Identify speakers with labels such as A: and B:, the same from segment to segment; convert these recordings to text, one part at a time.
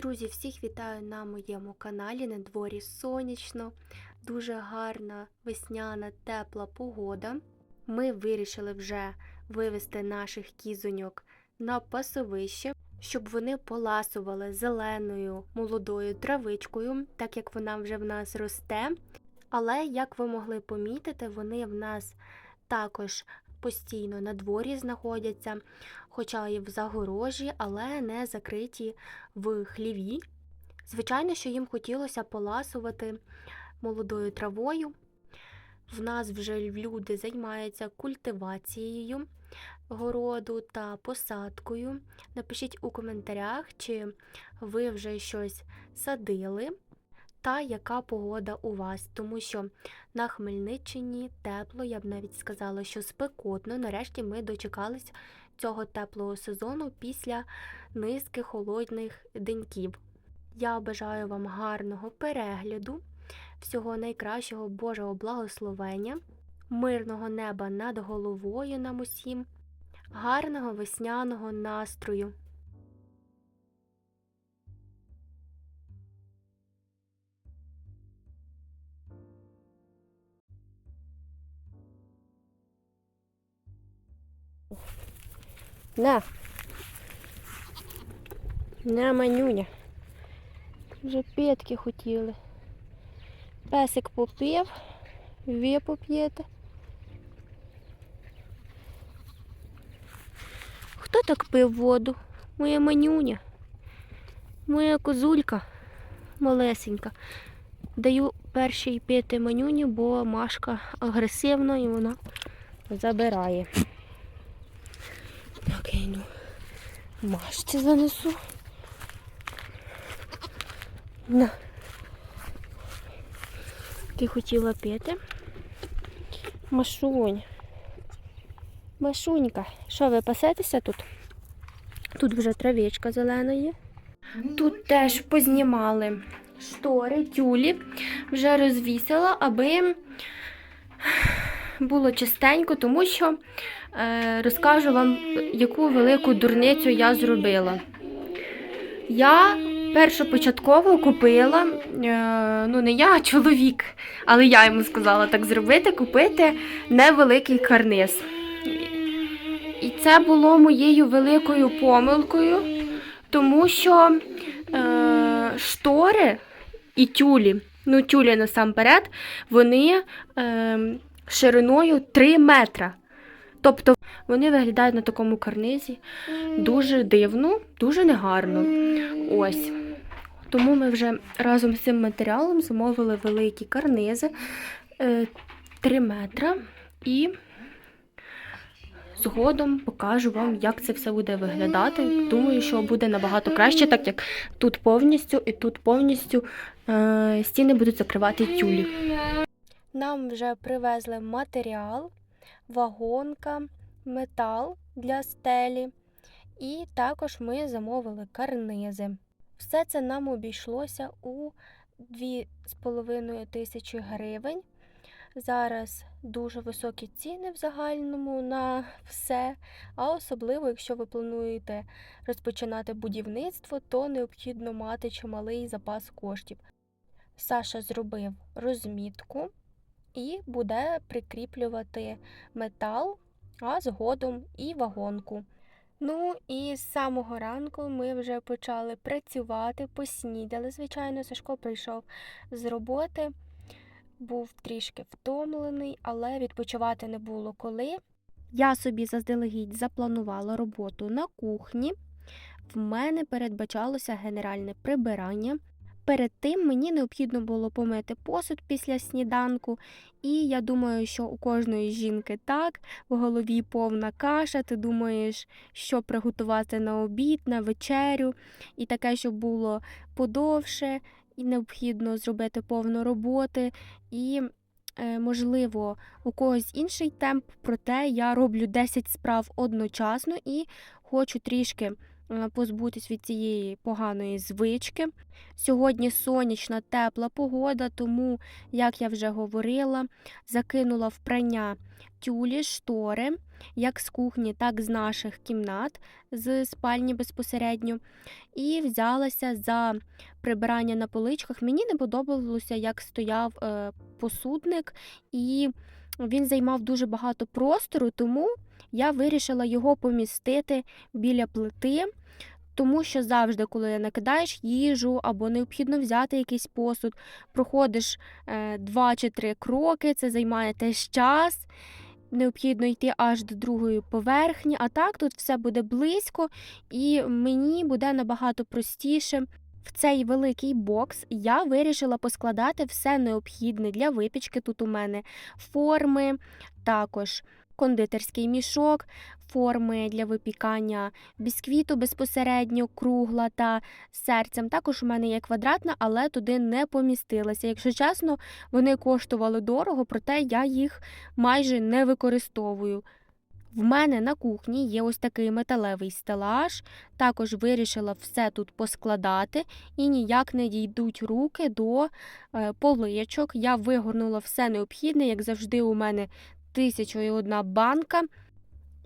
A: Друзі, всіх вітаю на моєму каналі. На дворі сонячно, дуже гарна весняна тепла погода. Ми вирішили вже вивести наших кізоньок на пасовище, щоб вони поласували зеленою молодою травичкою, так як вона вже в нас росте. Але, як ви могли помітити, вони в нас також постійно на дворі знаходяться, хоча і в загорожі, але не закриті в хліві. Звичайно, що їм хотілося поласувати молодою травою. В нас вже люди займаються культивацією городу та посадкою. Напишіть у коментарях, чи ви вже щось садили, та яка погода у вас, тому що на Хмельниччині тепло, я б навіть сказала, що спекотно. Нарешті ми дочекались цього теплого сезону після низки холодних деньків. Я бажаю вам гарного перегляду, всього найкращого Божого благословення, мирного неба над головою нам усім, гарного весняного настрою. На. На, манюня. Вже п'ятки хотіли. Песик попив, ви поп'єте. Хто так пив воду? Моя манюня. Моя козулька малесенька. Даю першій пити манюні, бо Машка агресивна і вона забирає. Я йду. Машці занесу. На. Ти хотіла пити? Машунь. Машунька, що ви пасетеся тут? Тут вже травичка зелена є. Тут теж познімали штори, тюлі, вже розвісила, аби було чистенько, тому що е, розкажу вам, яку велику дурницю я зробила. Я першопочатково купила, е, ну не я, а чоловік, але я йому сказала так зробити, купити невеликий карниз. І це було моєю великою помилкою, тому що е, штори і тюлі, ну тюлі насамперед, вони е, шириною 3 метра. Тобто вони виглядають на такому карнизі дуже дивно, дуже негарно. Ось. Тому ми вже разом з цим матеріалом замовили великі карнизи е, 3 метра і згодом покажу вам, як це все буде виглядати. Думаю, що буде набагато краще, так як тут повністю і тут повністю е, стіни будуть закривати тюлі. Нам вже привезли матеріал, вагонка, метал для стелі, і також ми замовили карнизи. Все це нам обійшлося у 2,5 тисячі гривень. Зараз дуже високі ціни в загальному на все, а особливо, якщо ви плануєте розпочинати будівництво, то необхідно мати чималий запас коштів. Саша зробив розмітку і буде прикріплювати метал, а згодом і вагонку. Ну і з самого ранку ми вже почали працювати, поснідали. Звичайно, Сашко прийшов з роботи, був трішки втомлений, але відпочивати не було коли. Я собі заздалегідь запланувала роботу на кухні. В мене передбачалося генеральне прибирання. Перед тим мені необхідно було помити посуд після сніданку, і я думаю, що у кожної жінки так, в голові повна каша, ти думаєш, що приготувати на обід, на вечерю, і таке, щоб було подовше, і необхідно зробити повно роботи. І, е, можливо, у когось інший темп, проте я роблю 10 справ одночасно і хочу трішки позбутись від цієї поганої звички. Сьогодні сонячна, тепла погода, тому, як я вже говорила, закинула в прання тюлі, штори, як з кухні, так і з наших кімнат, з спальні безпосередньо, і взялася за прибирання на поличках. Мені не подобалося, як стояв е, посудник, і він займав дуже багато простору, тому я вирішила його помістити біля плити. Тому що завжди, коли накидаєш їжу або необхідно взяти якийсь посуд, проходиш е, два чи три кроки, це займає теж час. Необхідно йти аж до другої поверхні, а так тут все буде близько, і мені буде набагато простіше. В цей великий бокс я вирішила поскладати все необхідне для випічки. Тут у мене форми, також кондитерський мішок, форми для випікання бісквіту безпосередньо, кругла та серцем. Також у мене є квадратна, але туди не помістилася. Якщо чесно, вони коштували дорого, проте я їх майже не використовую. В мене на кухні є ось такий металевий стелаж. Також вирішила все тут поскладати і ніяк не дійдуть руки до е, поличок. Я вигорнула все необхідне, як завжди, у мене тисяча і одна банка,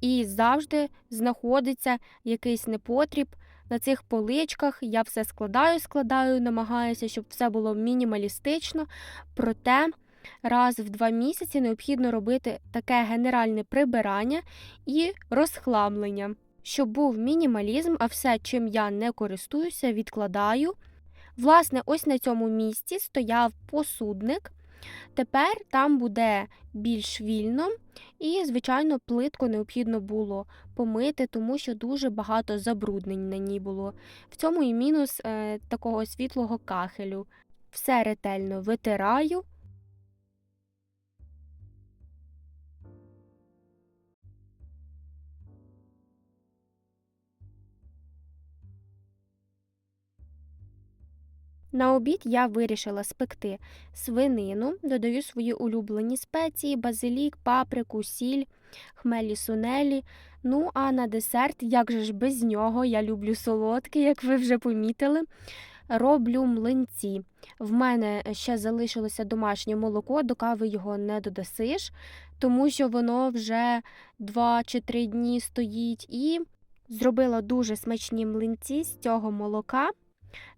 A: і завжди знаходиться якийсь непотріб. На цих поличках я все складаю, складаю, намагаюся, щоб все було мінімалістично. Проте раз в два місяці необхідно робити таке генеральне прибирання і розхламлення, щоб був мінімалізм, а все, чим я не користуюся, відкладаю. Власне, ось на цьому місці стояв посудник. Тепер там буде більш вільно, і, звичайно, плитку необхідно було помити, тому що дуже багато забруднень на ній було. В цьому і мінус е, такого світлого кахелю. Все ретельно витираю. На обід я вирішила спекти свинину, додаю свої улюблені спеції, базилік, паприку, сіль, хмелі сунелі. Ну, а на десерт, як же ж без нього, я люблю солодке, як ви вже помітили. Роблю млинці. В мене ще залишилося домашнє молоко, до кави його не додасиш, тому що воно вже 2 чи 3 дні стоїть. І зробила дуже смачні млинці з цього молока.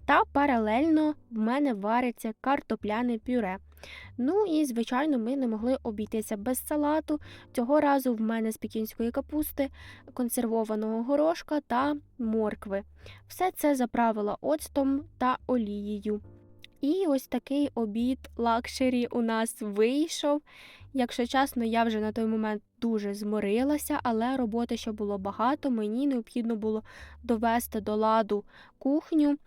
A: Та паралельно в мене вариться картопляне пюре. Ну і, звичайно, ми не могли обійтися без салату. Цього разу в мене з пекінської капусти, консервованого горошка та моркви. Все це заправила оцтом та олією. І ось такий обід лакшері у нас вийшов. Якщо чесно, я вже на той момент дуже зморилася, але роботи ще було багато. Мені необхідно було довести до ладу кухню.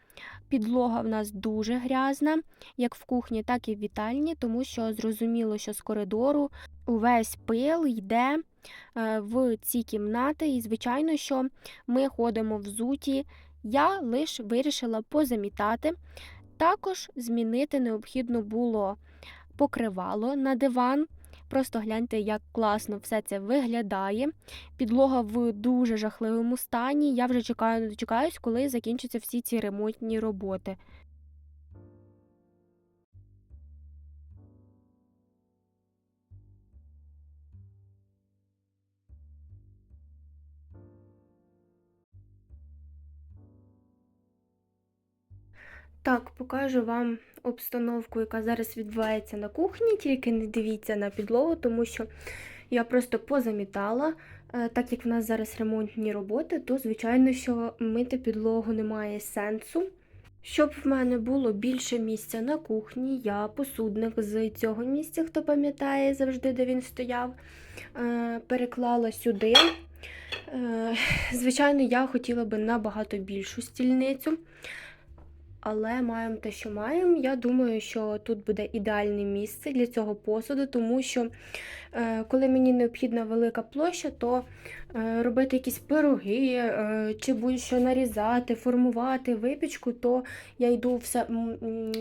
A: Підлога в нас дуже грязна, як в кухні, так і в вітальні, тому що зрозуміло, що з коридору увесь пил йде е, в ці кімнати, і, звичайно, що ми ходимо взуті. Я лише вирішила позамітати. Також змінити необхідно було покривало на диван. Просто гляньте, як класно все це виглядає. Підлога в дуже жахливому стані. Я вже чекаю, не дочекаюсь, коли закінчаться всі ці ремонтні роботи. Так, покажу вам обстановку, яка зараз відбувається на кухні, тільки не дивіться на підлогу, тому що я просто позамітала. Е, Так як в нас зараз ремонтні роботи, то, звичайно, що мити підлогу немає сенсу. Щоб в мене було більше місця на кухні, я посудник з цього місця, хто пам'ятає завжди, де він стояв, е, переклала сюди. Е, Звичайно, я хотіла би набагато більшу стільницю. Але маємо те, що маємо. Я думаю, що тут буде ідеальне місце для цього посуду, тому що е, коли мені необхідна велика площа, то е, робити якісь пироги е, чи будь-що нарізати, формувати випічку, то я йду все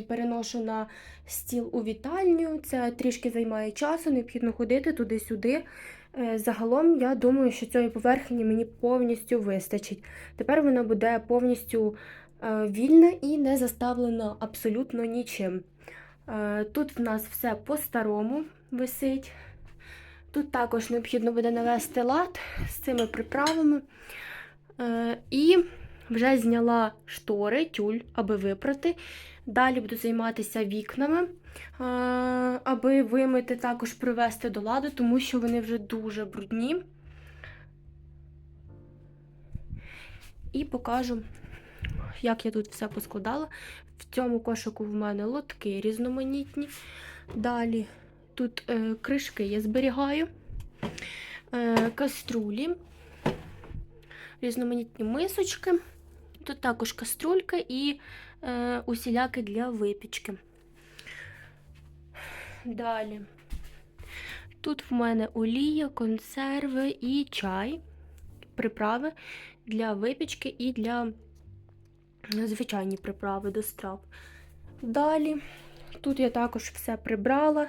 A: переношу на стіл у вітальню. Це трішки займає часу, необхідно ходити туди-сюди. Загалом, я думаю, що цієї поверхні мені повністю вистачить. Тепер вона буде повністю вільна і не заставлена абсолютно нічим. Е, Тут в нас все по-старому висить. Тут також необхідно буде навести лад з цими приправами. Е, І вже зняла штори, тюль, аби випрати. Далі буду займатися вікнами, е, аби вимити, також привести до ладу, тому що вони вже дуже брудні. І покажу, як я тут все поскладала. В цьому кошику в мене лотки різноманітні. Далі тут е, кришки я зберігаю, е, каструлі, різноманітні мисочки. Тут також каструльки і е, усіляки для випічки. Далі. Тут в мене олія, консерви і чай, приправи для випічки і для звичайні приправи до страв. Далі, тут я також все прибрала.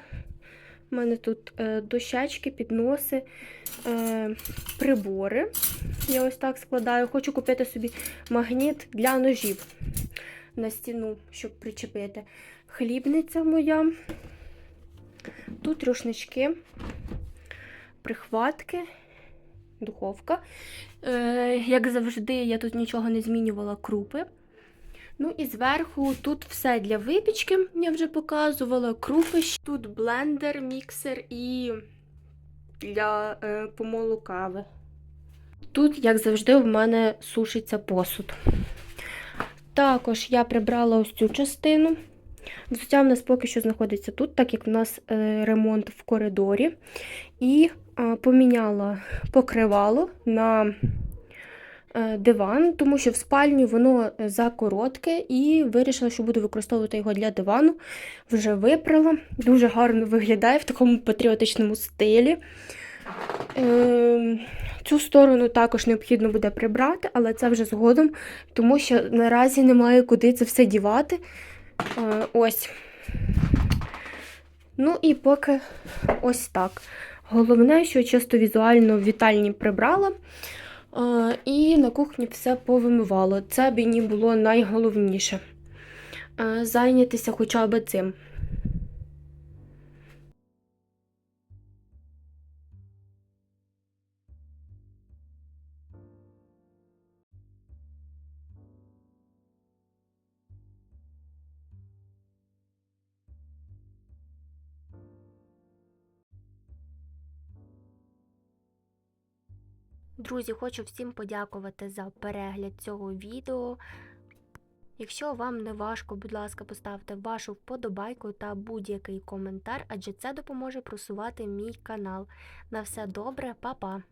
A: У мене тут е, дощечки, підноси, е, прибори. Я ось так складаю. Хочу купити собі магніт для ножів на стіну, щоб причепити. Хлібниця моя. Тут рушнички, прихватки, духовка. Е, як завжди, я тут нічого не змінювала крупи. Ну і зверху тут все для випічки, я вже показувала. Крупи. Тут блендер, міксер і для е, помолу кави. Тут, як завжди, в мене сушиться посуд. Також я прибрала ось цю частину. Взуття в нас поки що знаходиться тут, так як в нас е, ремонт в коридорі. І поміняла покривало на диван, тому що в спальні воно закоротке, і вирішила, що буду використовувати його для дивану. Вже випрала. Дуже гарно виглядає в такому патріотичному стилі. Е, Цю сторону також необхідно буде прибрати, але це вже згодом, тому що наразі немає куди це все дівати. Е, Ось. Ну і поки ось так. Головне, що чисто візуально в вітальні прибрала. І на кухні все повимивало. Це мені було найголовніше. Зайнятися хоча б цим. Друзі, хочу всім подякувати за перегляд цього відео. Якщо вам не важко, будь ласка, поставте вашу вподобайку та будь-який коментар, адже це допоможе просувати мій канал. На все добре, па-па!